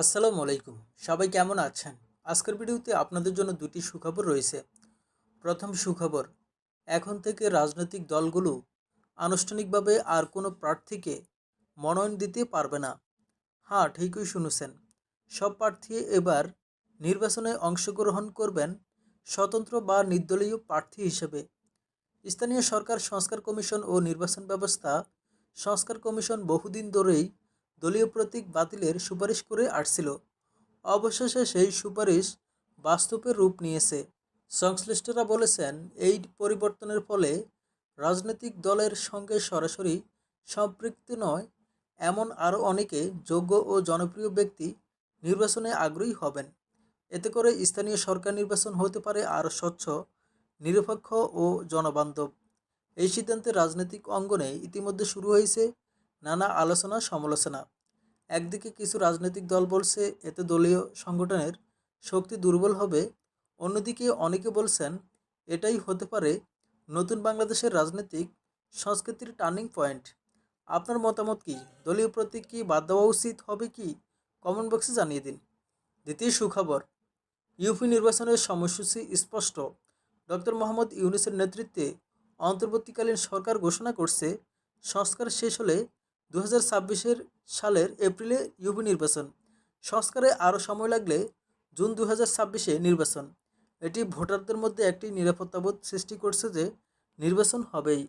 আসসালামু আলাইকুম। সবাই কেমন আছেন? আজকের ভিডিওতে আপনাদের জন্য দুটি সুখবর রয়েছে। প্রথম সুখবর, এখন থেকে রাজনৈতিক দলগুলো আনুষ্ঠানিকভাবে আর কোনো প্রার্থীকে মনোনয়ন দিতে পারবে না। হ্যাঁ ঠিকই শুনেছেন। সব প্রার্থী এবার নির্বাচনে অংশগ্রহণ করবেন স্বতন্ত্র বা নির্দলীয় প্রার্থী হিসেবে। স্থানীয় সরকার সংস্কার কমিশন ও নির্বাচন ব্যবস্থা সংস্কার কমিশন বহুদিন ধরেই দলীয় প্রতীক বাতিলের সুপারিশ করে আসছিল। অবশেষে সেই সুপারিশ বাস্তবে রূপ নিয়েছে। সংশ্লিষ্টরা বলেছেন, এই পরিবর্তনের ফলে রাজনৈতিক দলের সঙ্গে সরাসরি সম্পৃক্ত নয়, এমন আরও অনেকে যোগ্য ও জনপ্রিয় ব্যক্তি নির্বাচনে আগ্রহী হবেন। এতে করে স্থানীয় সরকার নির্বাচন হতে পারে আরও স্বচ্ছ, নিরপেক্ষ ও জনবান্ধব। এই সিদ্ধান্তে রাজনৈতিক অঙ্গনে ইতিমধ্যে শুরু হয়েছে নানা আলোচনা সমালোচনা একদিকে কিছু রাজনৈতিক দল বলছে এতে দলীয় সংগঠনের শক্তি দুর্বল হবে, অন্যদিকে অনেকে বলছেন এটাই হতে পারে নতুন বাংলাদেশের রাজনৈতিক সংস্কৃতির টার্নিং পয়েন্ট। আপনার মতামত কি? দলীয় প্রতীক কি বাদ দেওয়া উচিত হবে কি? কমেন্ট বক্সে জানিয়ে দিন। দ্বিতীয় সুখবর, ইউপি নির্বাচনের সময়সূচি স্পষ্ট। ডক্টর মোহাম্মদ ইউনুসের নেতৃত্বে অন্তর্বর্তীকালীন সরকার ঘোষণা করছে, সংস্কার শেষ হলে দু হাজার ছাব্বিশের সালের এপ্রিলে ইউপি নির্বাচন। সংস্কারে আরও সময় লাগলে জুন দু হাজার ছাব্বিশে নির্বাচন। এটি ভোটারদের মধ্যে একটি নিরাপত্তাবোধ সৃষ্টি করছে যে নির্বাচন হবেই।